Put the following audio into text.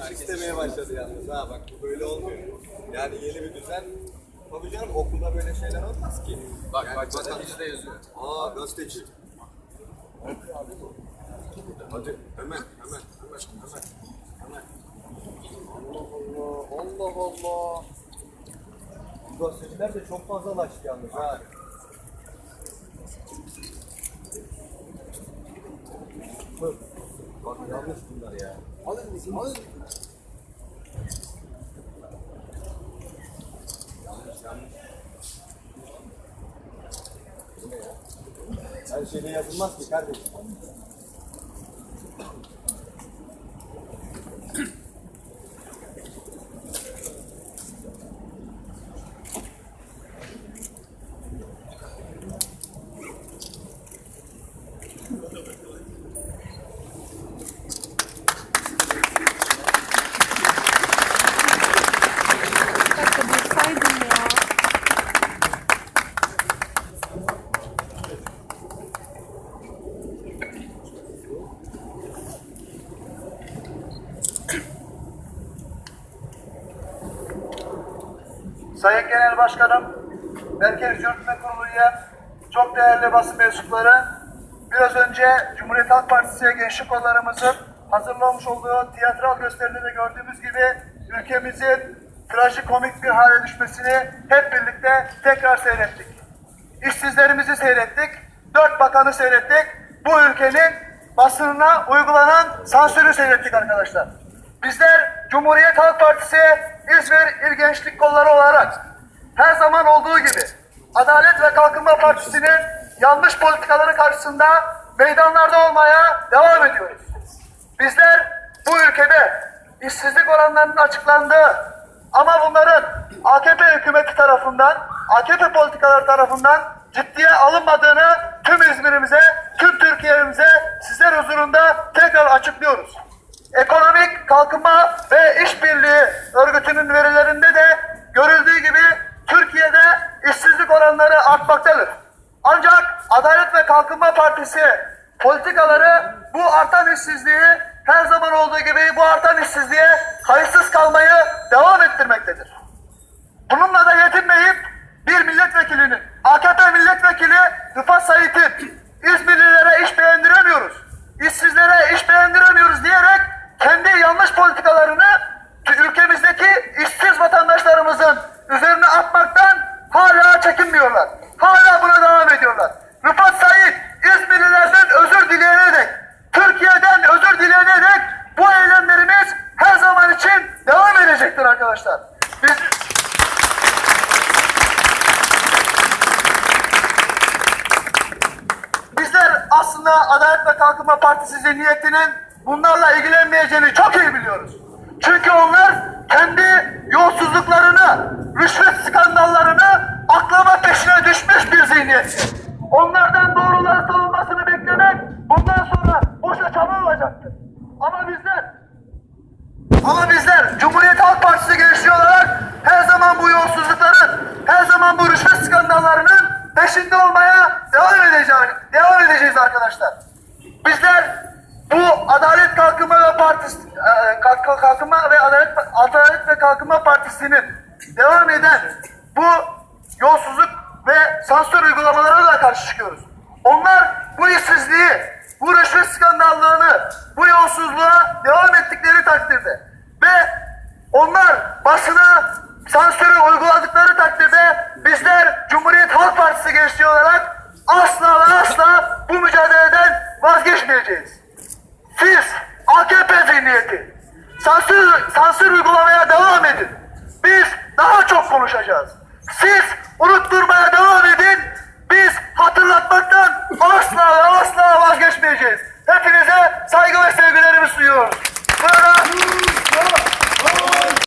herkes istemeye başladı yalnız ha bak bu böyle olmuyor. Yani yeni bir düzen. Tabii canım okulda böyle şeyler olmaz ki. Bak Yani bak bizde yazıyor. Aa gazeteci. Hadi hemen hemen hemen hemen hemen. Allah Allah Allah Allah. Bu gazeteciler de çok fazlalaştı yalnız ha. Bak bak yanlış bunlar ya. Alın alın. Yanlış yanlış. Her şeyde yazılmaz ki kardeşim. Sayın Genel Başkanım, Merkez Yürütme Kurulu üyem, çok değerli basın mensupları, biraz önce Cumhuriyet Halk Partisi gençlik kollarımızın hazırlamış olduğu tiyatral gösteride de gördüğümüz gibi ülkemizin trajikomik bir hale düşmesini hep birlikte tekrar seyrettik. İşsizlerimizi seyrettik, dört bakanı seyrettik, bu ülkenin basınına uygulanan sansürü seyrettik arkadaşlar. Bizler Cumhuriyet Halk Partisi İzmir İl Gençlik Kolları olarak her zaman olduğu gibi Adalet ve Kalkınma Partisi'nin yanlış politikaları karşısında meydanlarda olmaya devam ediyoruz. Bizler bu ülkede işsizlik oranlarının açıklandığı ama bunların AKP hükümeti tarafından, AKP politikaları tarafından ciddiye alınmadığını tüm İzmir'imize, tüm Türkiye'mize sizler huzurunda tekrar açıklıyoruz. Ekonomik Kalkınma ve İşbirliği Örgütü'nün verilerinde de görüldüğü gibi Türkiye'de işsizlik oranları artmaktadır. Ancak Adalet ve Kalkınma Partisi politikaları bu artan işsizliği her zaman olduğu gibi bu artan işsizliğe kayıtsız kalmayı devam ettirmektedir. Bununla da yetinmeyip bir milletvekilinin, AKP milletvekili Rıfat Sait'in İzmirlilere atmaktan hala çekinmiyorlar. Hala buna devam ediyorlar. Rıfat Sait İzmirlilerden özür dileyerek, Türkiye'den özür dileyerek bu eylemlerimiz her zaman için devam edecektir arkadaşlar. Biz Bizler aslında Adalet ve Kalkınma Partisi zihniyetinin bunlarla ilgilenmeyeceğini çok iyi biliyoruz. Çünkü onlar kendi olacaktır. Ama bizler ama bizler Cumhuriyet Halk Partisi gençliği olarak her zaman bu yolsuzlukların, her zaman bu rüşvet skandallarının peşinde olmaya devam edeceğiz, devam edeceğiz arkadaşlar. Bizler bu Adalet Kalkınma ve Partisi, e, Kalk- Kalkınma ve Adalet, Adalet ve Kalkınma Partisi'nin devam eden bu yolsuzluk ve sansür uygulamalarına da karşı çıkıyoruz. Onlar bu işsizliği, bu rüşvet skandallığını, bu yolsuzluğa devam ettikleri takdirde ve onlar basına sansürü uyguladıkları takdirde bizler Cumhuriyet Halk Partisi gençliği olarak asla ve asla bu mücadeleden vazgeçmeyeceğiz. Siz AKP zihniyeti sansür, sansür uygulamaya devam edin. Biz daha çok konuşacağız. Siz unutturmaya devam edin. Biz hatırlatmaktan